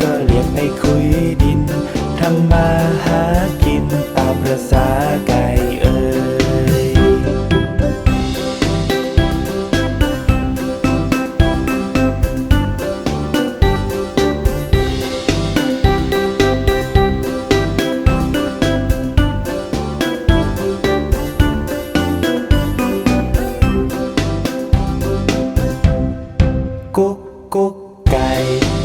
ก็เรียกไปคุยดินทำมาหากินตามประสากัน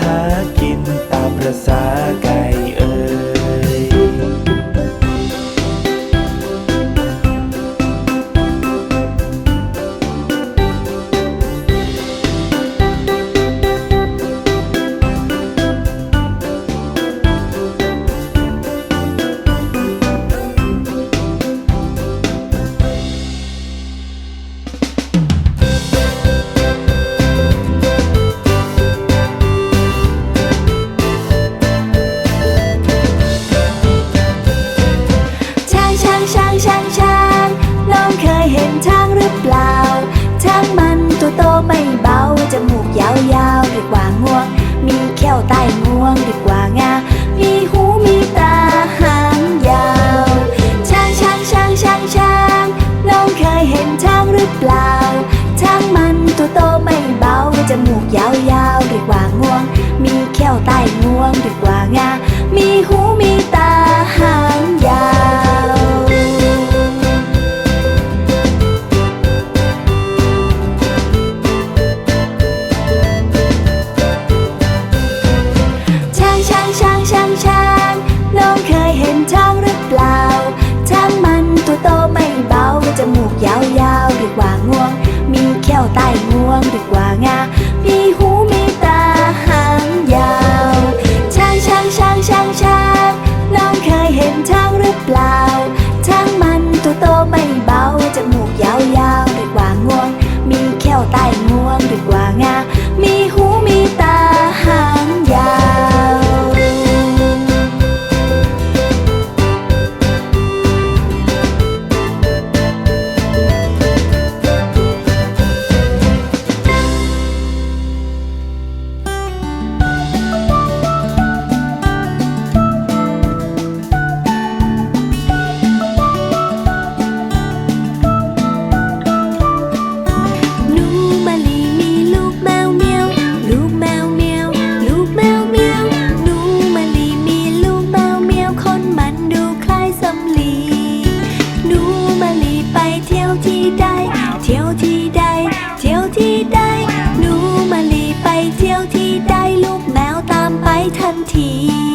หากินตามประสากัน ที